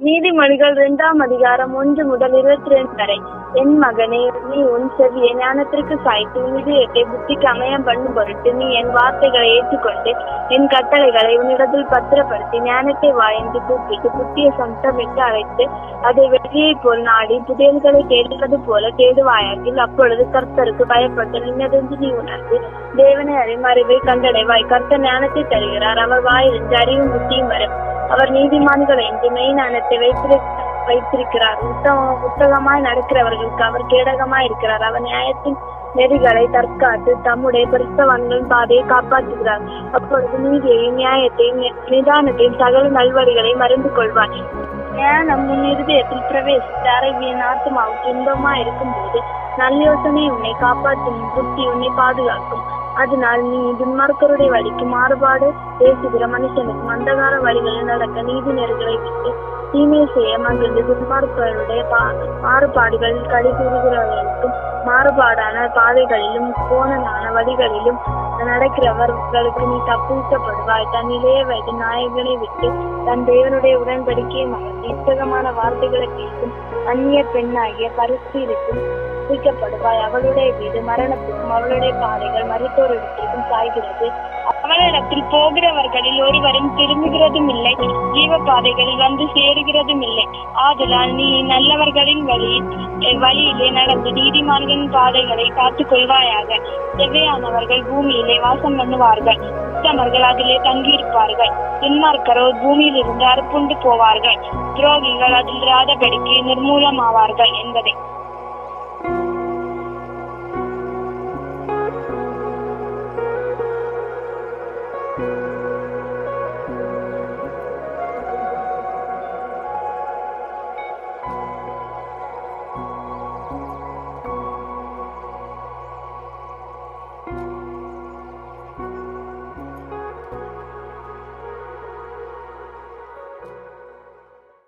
நீதிமொழிகள் இரண்டாம் அதிகாரம் ஒன்று முதல் இருபத்தி ரெண்டு வரை என் மகனே நீ உன் செவியை ஞானத்திற்கு சாய்த்து உன் இதயத்தை புத்திக்கு அமையம் பண்ணும் பொருட்டு நீ என் வார்த்தைகளை ஏற்றுக்கொண்டு என் கட்டளைகளை உன்னிடத்தில் பத்திரப்படுத்தி ஞானத்தை வாய்ந்து கூப்பிட்டு புத்திய என்று அழைத்து அதை வெளியை போல் நாடி புதையல்களை தேடுவது போல தேடுவாயாகில் அப்பொழுது கர்த்தருக்கு பயப்பட்டு நின்னதென்று நீ உணர்ந்து தேவனை அறிமறிவை கண்டடைவாய். கர்த்தர் ஞானத்தை தருகிறார். அவர் வாயிலிருந்து அறிவும் புத்தியும் வரும். அவர் நீதிமான்கள் என்றுமே மெய்ஞானத்தை வைத்திரு வைத்திருக்கிறார். உத்தம புத்தகமாய் நடக்கிறவர்களுக்கு அவர் கேடகமாய் இருக்கிறார். அவர் நியாயத்தின் நெறிகளை தற்காத்து தம்முடைய பரிசுத்தவான்களின் பாதையை காப்பாற்றுகிறார். அப்பொழுது நீதியையும் நியாயத்தையும் நி- நிதானத்தையும் சகல நல்வழிகளையும் அறிந்து கொள்வார். ஞானம் உன் இருதயத்தில் பிரவேசித்து அறிவியன் ஆத்மாவுக்கு இன்பமா இருக்கும்போது நல்லயோசனை உன்னை காப்பாற்றும் புத்தி உன்னை பாதுகாக்கும். அதனால் நீ துன்மார்க்கருடைய வழிக்கு மாறுபாடு பேசுகிற மனுஷனுக்கு மந்தகார வழிகளில் நடக்க நீதி நெருகளை விட்டு தீமை செய்ய மகிழ்ந்து துன்மார்க்கருடைய பா- மாறுபாடுகளில் கழி மாறுபாடான பாதைகளிலும் கோணலான வழிகளிலும் நடக்கிறவர்களுக்கு நீ தப்புவிக்கப்படுவாய் தன் இளைய வயது நாயகனை விட்டு தன் தேவனுடைய உடன்படிக்கையை மறந்து இத்தகமான வார்த்தைகளை கேட்கும் அந்நிய பெண்ணாகிய பரிசீலிக்கும் குறிக்கப்படுவாய் அவளுடைய வீடு மரணத்துக்கும் அவளுடைய பாதைகள் மருத்துவரிடத்திற்கும் சாய்கிறது. அவளிடத்தில் போகிறவர்களில் ஒருவரும் திரும்புகிறதும் இல்லை. ஜீவ பாதைகளில் வந்து சேருகிறதும் இல்லை. ஆதலால் நீ நல்லவர்களின் வழியில் வழியிலே நடந்து நீதிமான்களின் பாதைகளை காத்துக் கொள்வாயாக. செவ்வையானவர்கள் பூமியிலே வாசம் பண்ணுவார்கள். உத்தமர்கள் அதிலே தங்கியிருப்பார்கள். துன்மார்க்கரோ பூமியில் இருந்து அறுப்புண்டு போவார்கள். துரோகிகள் அதில் ராதபடிக்கு நிர்மூலமாவார்கள் என்பதை